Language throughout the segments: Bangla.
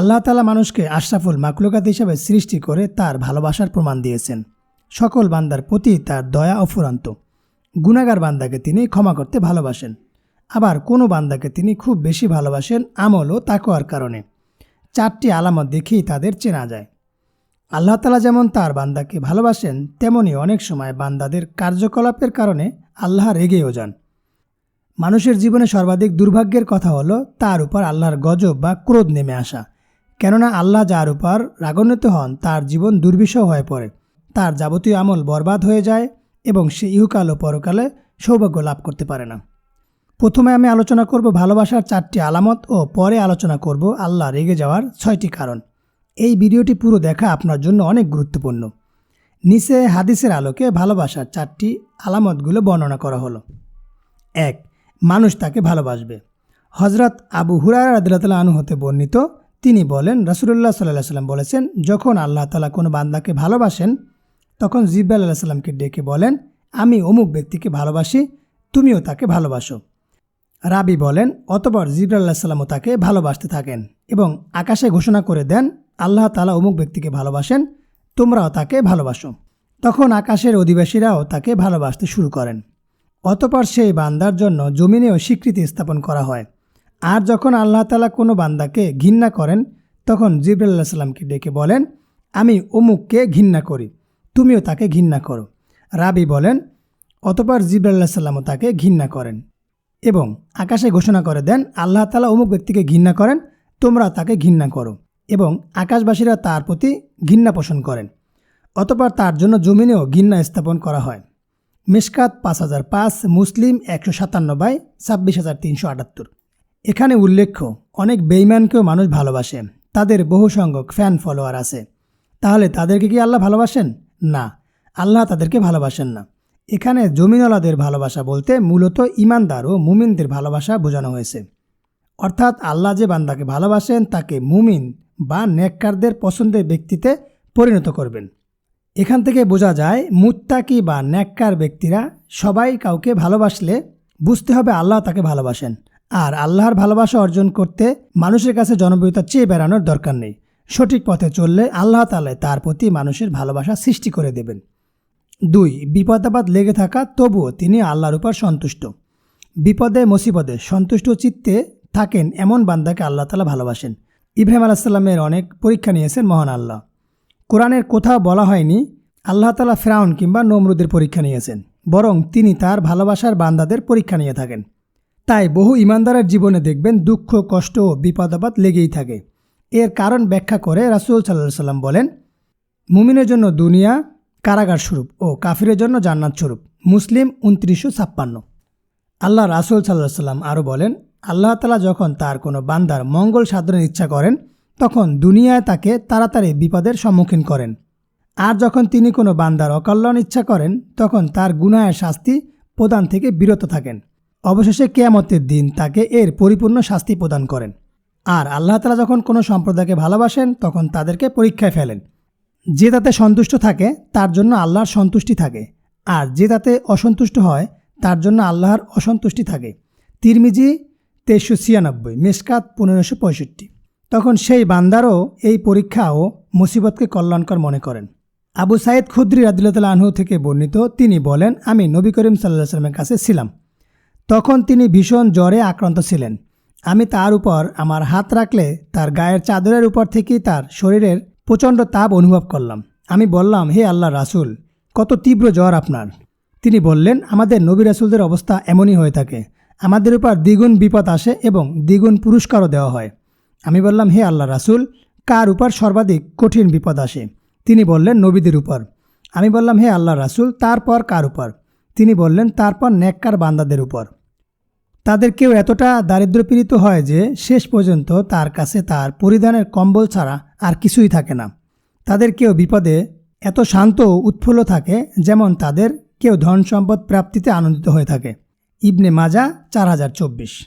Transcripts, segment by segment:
আল্লাহ তালা মানুষকে আশরাফুল মাকলুকাত হিসাবে সৃষ্টি করে তার ভালোবাসার প্রমাণ দিয়েছেন। সকল বান্দার প্রতি তার দয়া অফুরান্ত গুণাগার বান্দাকে তিনি ক্ষমা করতে ভালোবাসেন। আবার কোনো বান্দাকে তিনি খুব বেশি ভালোবাসেন আমল ও তাকোয়ার কারণে। চারটি আলামত দেখেই তাদের চেনা যায়। আল্লাহ তালা যেমন তার বান্দাকে ভালোবাসেন, তেমনি অনেক সময় বান্দাদের কার্যকলাপের কারণে আল্লাহ রেগেও যান। মানুষের জীবনে সর্বাধিক দুর্ভাগ্যের কথা হলো, তার উপর আল্লাহর গজব বা ক্রোধ নেমে আসা। কেননা আল্লাহ যার উপর রাগান্বিত হন, তার জীবন দুর্বিষহ হয়ে পড়ে। তার যাবতীয় আমল বরবাদ হয়ে যায় এবং সে ইহুকাল ও পরকালে সৌভাগ্য লাভ করতে পারে না। প্রথমে আমি আলোচনা করব ভালোবাসার চারটি আলামত ও পরে আলোচনা করব আল্লাহ রেগে যাওয়ার ছয়টি কারণ। এই ভিডিওটি পুরো দেখা আপনার জন্য অনেক গুরুত্বপূর্ণ। নিচে হাদিসের আলোকে ভালোবাসার চারটি আলামতগুলো বর্ণনা করা হলো। এক, মানুষ তাকে ভালোবাসবে। হজরত আবু হুরারা রাদিল্লা আনু হতে বর্ণিত তিনি বলেন, রাসুলুল্লাহ সাল্লাহ সাল্লাম বলেছেন, যখন আল্লাহ তালা কোনো বান্দাকে ভালোবাসেন, তখন জিব্বাল আল্লাহ সাল্লামকে ডেকে বলেন, আমি অমুক ব্যক্তিকে ভালোবাসি, তুমিও তাকে ভালোবাসো। রাবি বলেন, অতপর জিব্রাল্লাহ সাল্লামও তাকে ভালোবাসতে থাকেন এবং আকাশে ঘোষণা করে দেন, আল্লাহ তালা অমুক ব্যক্তিকে ভালোবাসেন, তোমরাও তাকে ভালোবাসো। তখন আকাশের অধিবাসীরাও তাকে ভালোবাসতে শুরু করেন। অতপর সেই বান্দার জন্য জমিনেও স্বীকৃতি স্থাপন করা হয়। আর যখন আল্লাহ তালা কোনো বান্দাকে ঘৃণা করেন, তখন জিব্রাল্লাহ সাল্লামকে ডেকে বলেন, আমি অমুককে ঘৃণা করি, তুমিও তাকে ঘৃণা করো। রাবি বলেন, অতপর জিব্রাল্লাহ সাল্লামও তাকে ঘৃণা করেন এবং আকাশে ঘোষণা করে দেন, আল্লাহ তালা অমুক ব্যক্তিকে ঘৃণা করেন, তোমরা তাকে ঘৃণা করো এবং আকাশবাসীরা তার প্রতি ঘৃণা পোষণ করেন। অতপর তার জন্য জমিনেও ঘৃণা স্থাপন করা হয়। মিসকাত পাঁচ হাজার পাঁচ, মুসলিম একশো সাতান্ন বাই ছাব্বিশ হাজার তিনশো আটাত্তর। এখানে উল্লেখ্য, অনেক বেইমানকেও মানুষ ভালোবাসে। তাদের বহু সংখ্যক ফ্যান ফলোয়ার আছে। তাহলে তাদেরকে কি আল্লাহ ভালোবাসেন? না, আল্লাহ তাদেরকে ভালোবাসেন না। এখানে জমিনওয়ালাদের ভালোবাসা বলতে মূলত ইমানদার ও মুমিনদের ভালোবাসা বোঝানো হয়েছে। অর্থাৎ আল্লাহ যে বান্দাকে ভালোবাসেন, তাকে মুমিন বা নেককারদের পছন্দের ব্যক্তিতে পরিণত করবেন। এখান থেকে বোঝা যায়, মুত্তাকি বা ন্যাক্কার ব্যক্তিরা সবাই কাউকে ভালোবাসলে বুঝতে হবে আল্লাহ তাকে ভালোবাসেন। আর আল্লাহর ভালোবাসা অর্জন করতে মানুষের কাছে জনপ্রিয়তা চেয়ে বেড়ানোর দরকার নেই। সঠিক পথে চললে আল্লাহ তালে তার প্রতি মানুষের ভালোবাসা সৃষ্টি করে দেবেন। দুই, বিপদাবাদ লেগে থাকা, তবুও তিনি আল্লাহর উপর সন্তুষ্ট। বিপদে, মুসিবদে সন্তুষ্ট চিত্তে থাকেন এমন বান্দাকে আল্লাহ তালা ভালোবাসেন। ইব্রাহিম আলাহিসাল্লামের অনেক পরীক্ষা নিয়েছেন মহান আল্লাহ। কোরআনের কোথাও বলা হয়নি আল্লাহ তালা ফ্রাউন কিংবা নমরুদের পরীক্ষা নিয়েছেন। বরং তিনি তার ভালোবাসার বান্দাদের পরীক্ষা নিয়ে থাকেন। তাই বহু ইমানদারের জীবনে দেখবেন দুঃখ, কষ্ট ও বিপদাবাদ লেগেই থাকে। এর কারণ ব্যাখ্যা করে রাসুল সাল্লাহ সাল্লাম বলেন, মুমিনের জন্য দুনিয়া কারাগার স্বরূপ ও কাফিরের জন্য জান্নাত স্বরূপ মুসলিম উনত্রিশশো ছাপ্পান্ন। আল্লাহ রাসুল সাল্লাহ সাল্লাম আরও বলেন, আল্লাহ তালা যখন তার কোনো বান্দার মঙ্গল সাধনের ইচ্ছা করেন, তখন দুনিয়ায় তাকে তাড়াতাড়ি বিপদের সম্মুখীন করেন। আর যখন তিনি কোনো বান্দার অকল্যাণ ইচ্ছা করেন, তখন তার গুনায়ের শাস্তি প্রদান থেকে বিরত থাকেন। অবশেষে কেয়ামতের দিন তাকে এর পরিপূর্ণ শাস্তি প্রদান করেন। আর আল্লাহ তালা যখন কোনো সম্প্রদায়কে ভালোবাসেন, তখন তাদেরকে পরীক্ষায় ফেলেন। যে তাতে সন্তুষ্ট থাকে, তার জন্য আল্লাহর সন্তুষ্টি থাকে। আর যে তাতে অসন্তুষ্ট হয়, তার জন্য আল্লাহর অসন্তুষ্টি থাকে। তিরমিজি তেইশশো ছিয়ানব্বই, মেসকাত পনেরোশো পঁয়ষট্টি। তখন সেই বান্দারও এই পরীক্ষা ও মুসিবতকে কল্যাণকর মনে করেন। আবু সাইদ খুদ্রি রাদিল্লা আনহু থেকে বর্ণিত, তিনি বলেন, আমি নবী করিম সাল্লাহ সাল্লামের কাছে ছিলাম। তখন তিনি ভীষণ জ্বরে আক্রান্ত ছিলেন। আমি তার উপর আমার হাত রাখলে তার গায়ের চাদরের উপর থেকেই তার শরীরের প্রচণ্ড তাপ অনুভব করলাম। আমি বললাম, হে আল্লাহ রাসুল, কত তীব্র জ্বর আপনার। তিনি বললেন, আমাদের নবী রাসুলদের অবস্থা এমনই হয়ে থাকে। আমাদের উপর দ্বিগুণ বিপদ আসে এবং দ্বিগুণ পুরস্কারও দেওয়া হয়। আমি বললাম, হে আল্লাহ রাসুল, কার উপর সর্বাধিক কঠিন বিপদ আসে? তিনি বললেন, নবীদের উপর। আমি বললাম, হে আল্লাহ রাসুল, তারপর কার উপর? তিনি বললেন, তারপর নেককার বান্দাদের উপর। তাদের কেউ এতটা দারিদ্রপীড়িত হয় যে শেষ পর্যন্ত তার কাছে তার পরিধানের কম্বল ছাড়া আর কিছুই থাকে না। তাদের কেউ বিপদে এত শান্ত ও উৎফুল্ল থাকে যেমন তাদের কেউ ধন সম্পদ প্রাপ্তিতে আনন্দিত হয়ে থাকে। ইবনে মাজা, চার হাজার চব্বিশ।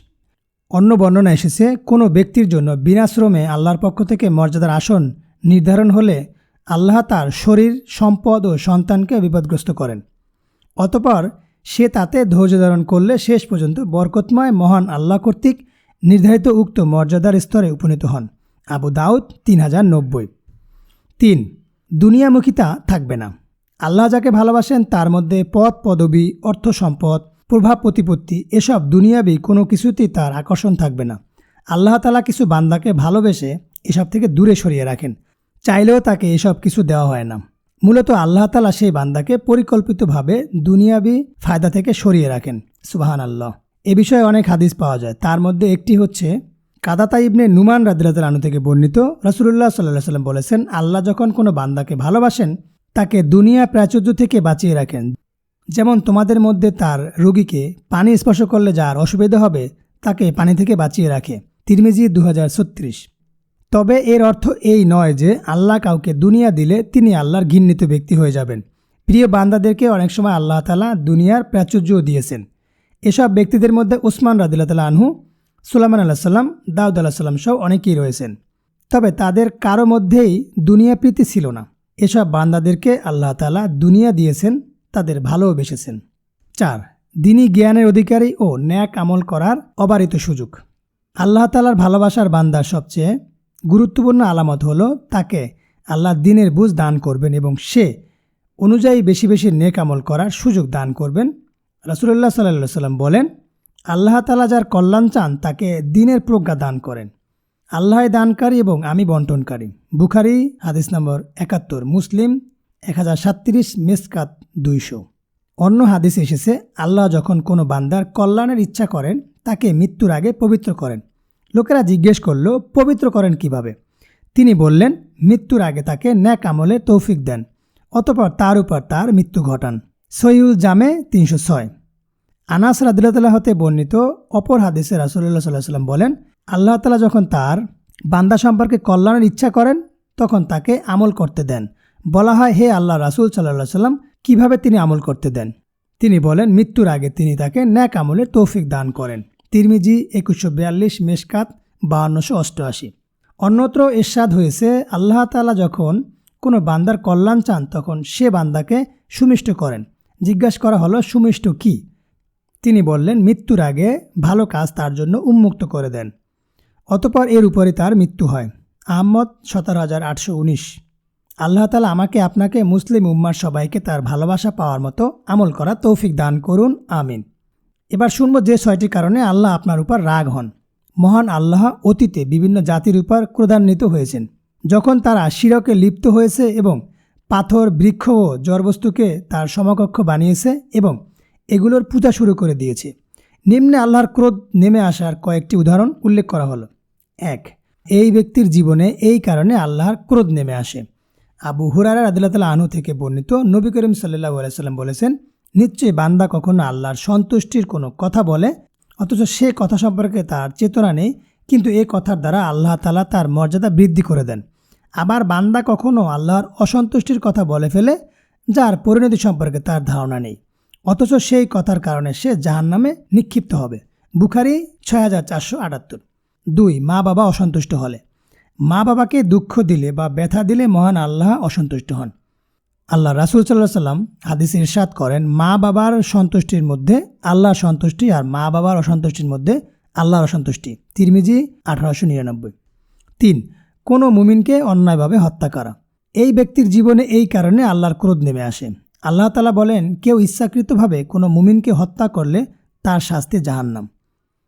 অন্য বর্ণনা এসেছে, কোনো ব্যক্তির জন্য বিনাশ্রমে আল্লাহর পক্ষ থেকে মর্যাদার আসন নির্ধারণ হলে আল্লাহ তার শরীর, সম্পদ ও সন্তানকে বিপদগ্রস্ত করেন। অতপর সে তাতে ধৈর্য ধারণ করলে শেষ পর্যন্ত বরকতময় মহান আল্লাহ কর্তৃক নির্ধারিত উক্ত মর্যাদার স্তরে উপনীত হন। আবু দাউদ তিন হাজার নব্বই। তিন দুনিয়ামুখিতা থাকবে না। আল্লাহ যাকে ভালোবাসেন তার মধ্যে পদ পদবি, অর্থ সম্পদ, প্রভাব, প্রতিপত্তি এসব দুনিয়াবি কোনো কিছুতেই তার আকর্ষণ থাকবে না। আল্লাহ তালা কিছু বান্দাকে ভালোবেসে এসব থেকে দূরে সরিয়ে রাখেন। চাইলেও তাকে এসব কিছু দেওয়া হয় না। মূলত আল্লাহ তালা সেই বান্দাকে পরিকল্পিতভাবে দুনিয়াবি ফায়দা থেকে সরিয়ে রাখেন। সুবাহান আল্লাহ এ বিষয়ে অনেক হাদিস পাওয়া যায়। তার মধ্যে একটি হচ্ছে, কাদাতা ইবনে নুমান রাদিল্লাহ আনু থেকে বর্ণিত রসুল্লাহ সাল্লাহ সাল্লাম বলেছেন, আল্লাহ যখন কোনো বান্দাকে ভালোবাসেন, তাকে দুনিয়া প্রাচুর্য থেকে বাঁচিয়ে রাখেন। যেমন তোমাদের মধ্যে তার রোগীকে পানি স্পর্শ করলে যার অসুবিধা হবে, তাকে পানি থেকে বাঁচিয়ে রাখে। তিরমিজি দু হাজার ছত্রিশ। তবে এর অর্থ এই নয় যে আল্লাহ কাউকে দুনিয়া দিলে তিনি আল্লাহর ঘৃণিত ব্যক্তি হয়ে যাবেন। প্রিয় বান্দাদেরকে অনেক সময় আল্লাহ তালা দুনিয়ার প্রাচুর্যও দিয়েছেন। এসব ব্যক্তিদের মধ্যে উসমান রাদিল্লা তালা আনহু সুলামান আল্লাহ সাল্লাম দাউদ আল্লাহ সাল্লাম সহ অনেকেই রয়েছেন। তবে তাদের কারও মধ্যেই দুনিয়া প্রীতি ছিল না। এসব বান্দাদেরকে আল্লাহ তালা দুনিয়া দিয়েছেন, তাদের ভালোবেসেছেন। চার, দিনী জ্ঞানের অধিকারী ও ন্যাক আমল করার অবারিত সুযোগ। আল্লাহ তালার ভালোবাসার বান্দার সবচেয়ে গুরুত্বপূর্ণ আলামত হলো তাকে আল্লাহ দিনের বুঝ দান করবেন এবং সে অনুযায়ী বেশি বেশি নেক আমল করার সুযোগ দান করবেন। রাসুল্লাহ সাল্লাহ সাল্লাম বলেন, আল্লাহ তালা যার কল্যাণ চান তাকে দিনের প্রজ্ঞা দান করেন। আল্লাহ দানকারী এবং আমি বন্টনকারী। বুখারি, হাদিস নম্বর একাত্তর, মুসলিম এক হাজার সাতত্রিশ, মেসকাত দুইশো। অন্য হাদিসে এসেছে, আল্লাহ যখন কোনো বান্দার কল্যাণের ইচ্ছা করেন, তাকে মৃত্যুর আগে পবিত্র করেন। লোকেরা জিজ্ঞেস করল, পবিত্র করেন কীভাবে? তিনি বললেন, মৃত্যুর আগে তাকে ন্যাক আমলে তৌফিক দেন, অতপর তার উপর তার মৃত্যু ঘটান। সৈউল জামে তিনশো ছয়। আনাস রাদিল্লাহ হতে বর্ণিত অপর হাদিসে রাসুল্লাহ সাল্লাহ সাল্লাম বলেন, আল্লাহ তালা যখন তার বান্দা সম্পর্কে কল্যাণের ইচ্ছা করেন, তখন তাকে আমল করতে দেন। বলা হয়, হে আল্লাহ রাসুল সাল্লাহ সাল্লাম কীভাবে তিনি আমল করতে দেন? তিনি বলেন, মৃত্যুর আগে তিনি তাকে ন্যাক আমলে তৌফিক দান করেন। তিরমিজি একুশশো বিয়াল্লিশ মেশকাত বাহান্নশো অষ্টআশি। অন্যত্র এরশাদ হয়েছে, আল্লাহ তালা যখন কোনো বান্দার কল্যাণ চান, তখন সে বান্দাকে সুমিষ্ট করেন। জিজ্ঞাসা করা হলো, সুমিষ্ট কি? তিনি বললেন, মৃত্যুর আগে ভালো কাজ তার জন্য উন্মুক্ত করে দেন। অতপর এর উপরে তার মৃত্যু হয়। আহম্মদ সতেরো হাজার আটশো উনিশ। আল্লাহ তালা আমাকে, আপনাকে মুসলিম উম্মার সবাইকে তার ভালোবাসা পাওয়ার মতো আমল করা তৌফিক দান করুন, আমিন। এবার শুনব যে ছয়টি কারণে আল্লাহ আপনার উপর রাগ হন। মহান আল্লাহ অতীতে বিভিন্ন জাতির উপর ক্রোধান্বিত হয়েছেন। যখন তারা শিরকে লিপ্ত হয়েছে এবং পাথর, বৃক্ষ ও জড়বস্তুকে তার সমকক্ষ বানিয়েছে এবং এগুলোর পূজা শুরু করে দিয়েছে। নিম্নে আল্লাহর ক্রোধ নেমে আসার কয়েকটি উদাহরণ উল্লেখ করা হলো। এক, এই ব্যক্তির জীবনে এই কারণে আল্লাহর ক্রোধ নেমে আসে। আবু হুরারা আদিল্লাহ আনু থেকে বর্ণিত নবী করিম সাল্লাহ আলাইসাল্লাম বলেছেন নিশ্চয়ই বান্দা কখনো আল্লাহর সন্তুষ্টির কোনো কথা বলে, অথচ সে কথা সম্পর্কে তার চেতনা নেই, কিন্তু এ কথার দ্বারা আল্লাহ তালা তার মর্যাদা বৃদ্ধি করে দেন। আবার বান্দা কখনো আল্লাহর অসন্তুষ্টির কথা বলে ফেলে, যার পরিণতি সম্পর্কে তার ধারণা নেই। অথচ সেই কথার কারণে সে জাহান নামে নিক্ষিপ্ত হবে। বুখারি ছয় হাজার চারশো আটাত্তর। দুই মা বাবা অসন্তুষ্ট হলে। মা বাবাকে দুঃখ দিলে বা ব্যথা দিলে মহান আল্লাহ অসন্তুষ্ট হন। আল্লাহ রাসুল সাল্লাহ সাল্লাম হাদিস ইরশাদ করেন, মা বাবার সন্তুষ্টির মধ্যে আল্লাহর সন্তুষ্টি আর মা বাবার অসন্তুষ্টির মধ্যে আল্লাহর অসন্তুষ্টি। তিরমিজি আঠারোশো নিরানব্বই। তিন, কোনো মুমিনকে অন্যায়ভাবে হত্যা করা। এই ব্যক্তির জীবনে এই কারণে আল্লাহর ক্রোধ নেমে আসে। আল্লাহ তালা বলেন, কেউ ইচ্ছাকৃতভাবে কোনো মুমিনকে হত্যা করলে তার শাস্তি জাহান্নাম।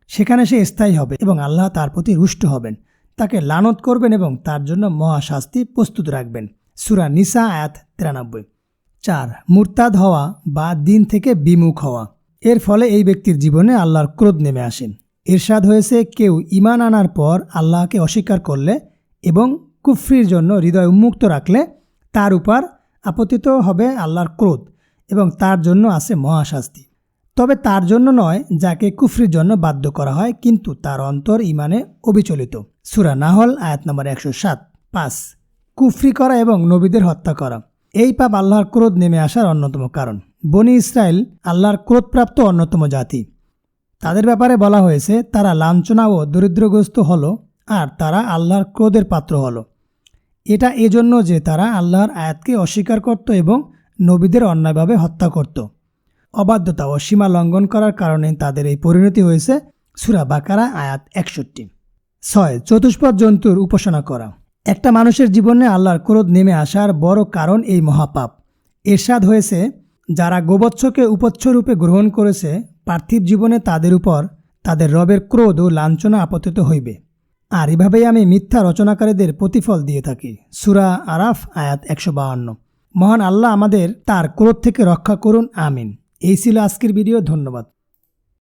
সেখানে সে স্থায়ী হবে এবং আল্লাহ তার প্রতি রুষ্ট হবেন। তাকে লানত করবেন এবং তার জন্য মহাশাস্তি প্রস্তুত রাখবেন। সুরা নিসা আয়াত তিরানব্বই। চার, মুরতাদ হওয়া বা দিন থেকে বিমুখ হওয়া। এর ফলে এই ব্যক্তির জীবনে আল্লাহর ক্রোধ নেমে আসে। ইরশাদ হয়েছে কেউ ইমান আনার পর আল্লাহকে অস্বীকার করলে এবং কুফরির জন্য হৃদয় উন্মুক্ত রাখলে তার উপর আপতিত হবে আল্লাহর ক্রোধ এবং তার জন্য আছে মহাশাস্তি। তবে তার জন্য নয়, যাকে কুফরির জন্য বাধ্য করা হয়, কিন্তু তার অন্তর ইমানে অবিচলিত। সুরা নাহল আয়াত নম্বর একশো সাত, পাঁচ কুফরি করা এবং নবীদের হত্যা করা। এই পাপ আল্লাহর ক্রোধ নেমে আসার অন্যতম কারণ। বনি ইসরায়েল আল্লাহর ক্রোধপ্রাপ্ত অন্যতম জাতি। তাদের ব্যাপারে বলা হয়েছে, তারা লাঞ্ছনা ও দরিদ্রগ্রস্ত হলো আর তারা আল্লাহর ক্রোধের পাত্র হলো। এটা এজন্য যে তারা আল্লাহর আয়াতকে অস্বীকার করত এবং নবীদের অন্যায়ভাবে হত্যা করত। অবাধ্যতা ও সীমা লঙ্ঘন করার কারণে তাদের এই পরিণতি হয়েছে সুরা বাকারা আয়াত একষট্টি। ছয়, চতুষ্পদ জন্তুর উপাসনা করা। একটা মানুষের জীবনে আল্লাহর ক্রোধ নেমে আসার বড় কারণ এই মহাপাপ। এরশাদ হয়েছে, যারা গোবৎসকে উপচ্ছরূপে গ্রহণ করেছে, পার্থিব জীবনে তাদের উপর তাদের রবের ক্রোধ ও লাঞ্ছনা আপতিত হইবে। আর এভাবেই আমি মিথ্যা রচনাকারীদের প্রতিফল দিয়ে থাকি। সুরা আরাফ, আয়াত একশো বাহান্ন। মহান আল্লাহ আমাদের তার ক্রোধ থেকে রক্ষা করুন, আমিন। এই ছিল আজকের ভিডিও, ধন্যবাদ।